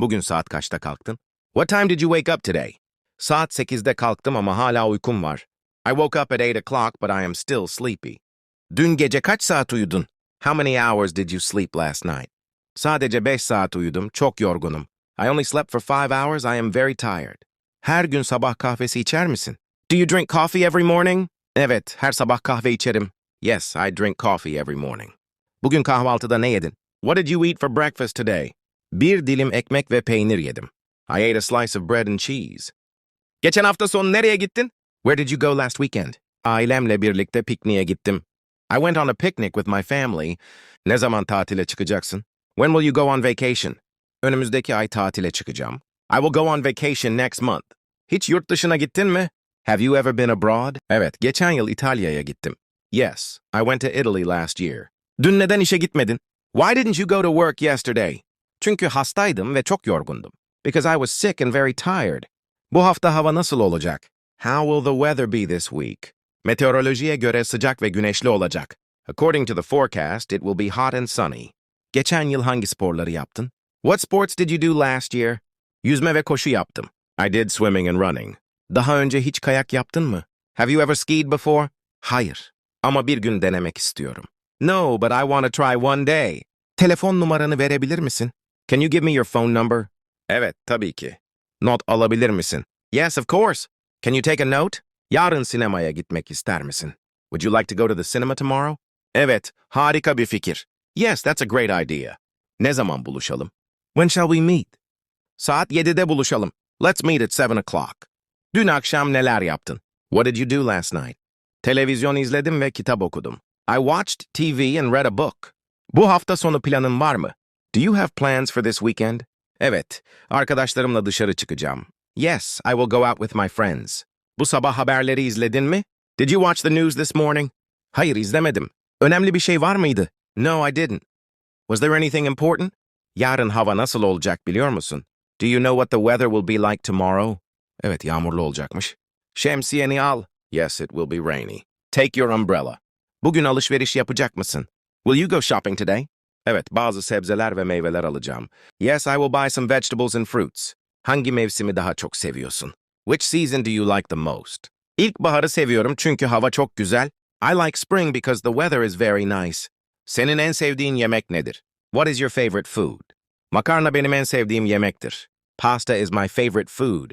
Bugün saat kaçta kalktın? What time did you wake up today? Saat 8'de kalktım ama hala uykum var. I woke up at 8 o'clock but I am still sleepy. Dün gece kaç saat uyudun? How many hours did you sleep last night? Sadece 5 saat uyudum, çok yorgunum. I only slept for 5 hours, I am very tired. Her gün sabah kahvesi içer misin? Do you drink coffee every morning? Evet, her sabah kahve içerim. Yes, I drink coffee every morning. Bugün kahvaltıda ne yedin? What did you eat for breakfast today? Bir dilim ekmek ve peynir yedim. I ate a slice of bread and cheese. Geçen hafta sonu nereye gittin? Where did you go last weekend? Ailemle birlikte pikniğe gittim. I went on a picnic with my family. Ne zaman tatile çıkacaksın? When will you go on vacation? Önümüzdeki ay tatile çıkacağım. I will go on vacation next month. Hiç yurt dışına gittin mi? Have you ever been abroad? Evet, geçen yıl İtalya'ya gittim. Yes, I went to Italy last year. Dün neden işe gitmedin? Why didn't you go to work yesterday? Çünkü hastaydım ve çok yorgundum. Because I was sick and very tired. Bu hafta hava nasıl olacak? How will the weather be this week? Meteorolojiye göre sıcak ve güneşli olacak. According to the forecast, it will be hot and sunny. Geçen yıl hangi sporları yaptın? What sports did you do last year? Yüzme ve koşu yaptım. I did swimming and running. Daha önce hiç kayak yaptın mı? Have you ever skied before? Hayır. Ama bir gün denemek istiyorum. No, but I want to try one day. Telefon numaranı verebilir misin? Can you give me your phone number? Evet, tabii ki. Not alabilir misin? Yes, of course. Can you take a note? Yarın sinemaya gitmek ister misin? Would you like to go to the cinema tomorrow? Evet, harika bir fikir. Yes, that's a great idea. Ne zaman buluşalım? When shall we meet? Saat 7'de buluşalım. Let's meet at 7 o'clock. Dün akşam neler yaptın? What did you do last night? Televizyon izledim ve kitap okudum. I watched TV and read a book. Bu hafta sonu planın var mı? Do you have plans for this weekend? Evet, arkadaşlarımla dışarı çıkacağım. Yes, I will go out with my friends. Bu sabah haberleri izledin mi? Did you watch the news this morning? Hayır, izlemedim. Önemli bir şey var mıydı? No, I didn't. Was there anything important? Yarın hava nasıl olacak biliyor musun? Do you know what the weather will be like tomorrow? Evet, yağmurlu olacakmış. Şemsiyeni al. Yes, it will be rainy. Take your umbrella. Bugün alışveriş yapacak mısın? Will you go shopping today? Evet, bazı sebzeler ve meyveler alacağım. Yes, I will buy some vegetables and fruits. Hangi mevsimi daha çok seviyorsun? Which season do you like the most? İlkbaharı seviyorum çünkü hava çok güzel. I like spring because the weather is very nice. Senin en sevdiğin yemek nedir? What is your favorite food? Makarna benim en sevdiğim yemektir. Pasta is my favorite food.